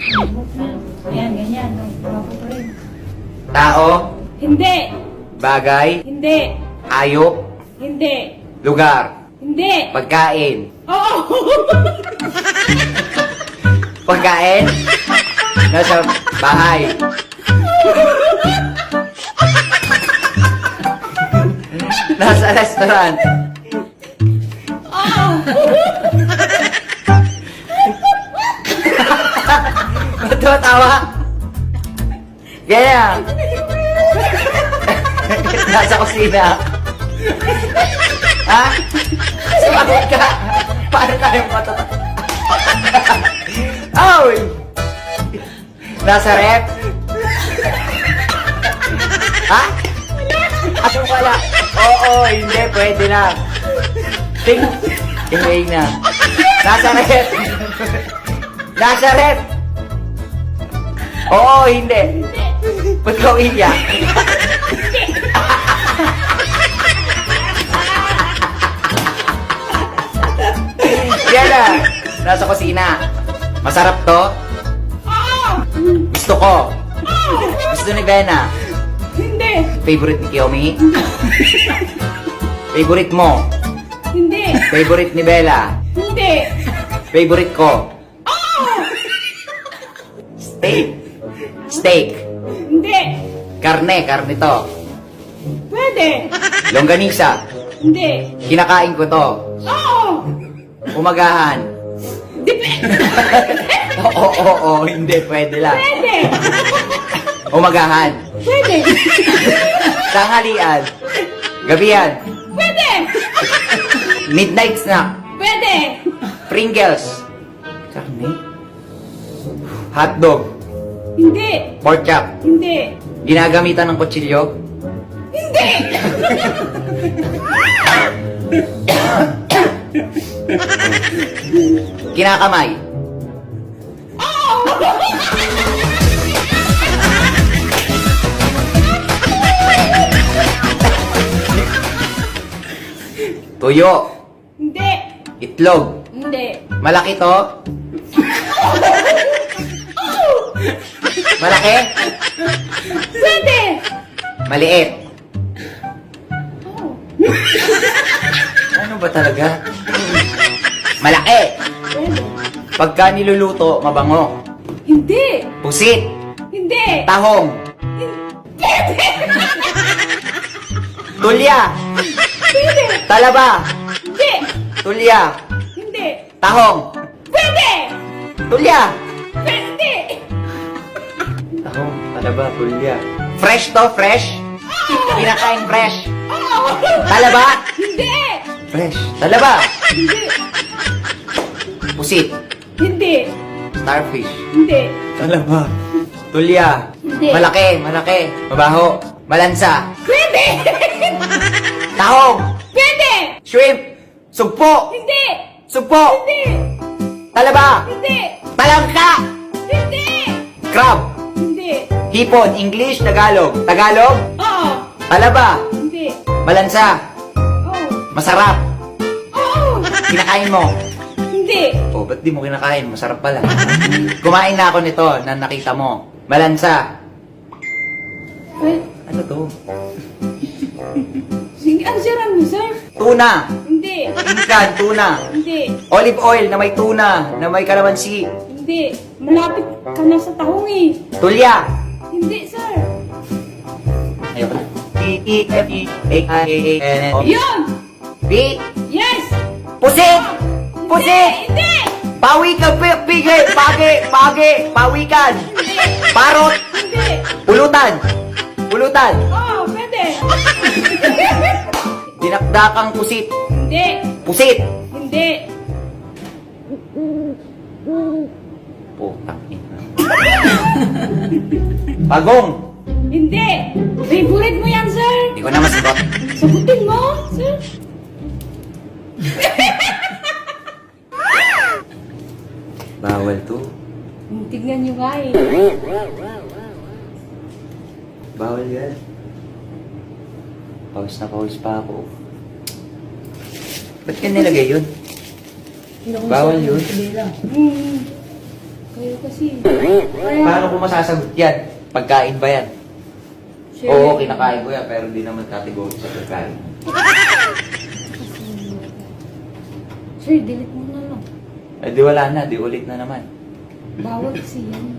Ayan, ganyan. Gwapo pa rin. Tao, Hindi! bagay, Hindi! hayop, Hindi! lugar, Hindi! pagkain. Oo! Pagkain? Nasa bahay. Nasa restaurant. Ba't tumatawa? Ganyan. Nasa kusina. ha? Sumagot ka. Paano tayo matatawa? Oy! Nasa rep? ha? Ano wala? Oo, hindi, pwede na. Ting, tingin na. Nasa rep? Nasa rep? Oo, hindi. Ba't ka umiiyak? Yan na. Nasa kusina. Masarap to? Gusto ko. Gusto ni Bena. Hindi! Favorite ni Kiyomi? Favorite mo? Hindi! Favorite ni Bella? Hindi! Favorite ko? Steak. Steak. Hindi! Karne, karne to. Pwede! Longganisa. Hindi! Kinakain ko to. Oo! Umagahan. Depende! Oo, oo, oo, hindi, pwede lang. Pwede! Umagahan. Pwede! Tanghalian. Gabihan. Pwede! Midnight snack. Pwede! Pringles. Karne. Hotdog. Hindi! Pork chop. Hindi! Ginagamitan ng kutsilyo. Hindi! Kinakamay. Tuyo. Hindi! Itlog. Hindi! Malaki to? Malaki? Pwede! Maliit. Oo. Ano ba talaga? Malaki. Pwede! Pagka niluluto, mabango. Hindi! Pusit. Hindi! Tahong. Tulya. Pwede! Talaba. Hindi! Tulya. Hindi! Tahong. Pwede! Tulya. Tahong. Talaba. Tulya. Fresh to, fresh. Kinakain fresh. Talaba. Hindi! Fresh. Talaba. Hindi! Pusit. Hindi! Starfish. Hindi! Talaba. Tulya. Hindi. Malaki, malaki. Mabaho. Malansa. Pwede! Tahong. Pwede! Shrimp. Sugpo. Hindi! Sugpo. Hindi! Talaba. Hindi! Talangka. Hindi! Crab. Hipon. English, Tagalog. Tagalog. Oo! Talaba. Hindi! Malansa. Oo! Masarap. Oo! Kinakain mo. Hindi! Oh, ba't di mo kinakain? Masarap pala. Kumain na ako nito na nakita mo. Malansa. Ay, Ano to? sige, ang sarap mo, sir? Tuna. Hindi! Inkan, tuna. Hindi! Olive oil na may tuna, na may kalamansi. Hindi! Malapit ka na sa tahong eh! Tulya. Hindi, sir! Ayun. T, E, F, E, A, I, A, A, N, N, O. Yun! B. Yes! Pusit! Pusit! Hindi! Pawi ka, pi- pigay! Pagi! Pagi! Pawikan! Parot! Hindi! Pulutan! Pulutan! Oo, pwede! Dinakdakang pusit! Hindi! Pusit! Hindi! Putang ina. Bagong! Hindi! Favorite mo yan, sir! Hindi ko na masagot. Sagutin mo, sir! Bawal to. Tignan nyo nga eh. Bawal yan. Pawis na pawis pa ako. Ba't ka nilagay yun? Bawal yun. Hmm. Kasi. Kaya, Paano ko masasagot yan? Pagkain ba yan? Sir, Oo, kinakain ko yan, pero di naman kategory sa pagkain. Sir, delete mo na lang. Eh di wala na, di ulit na naman. Bawal kasi yan.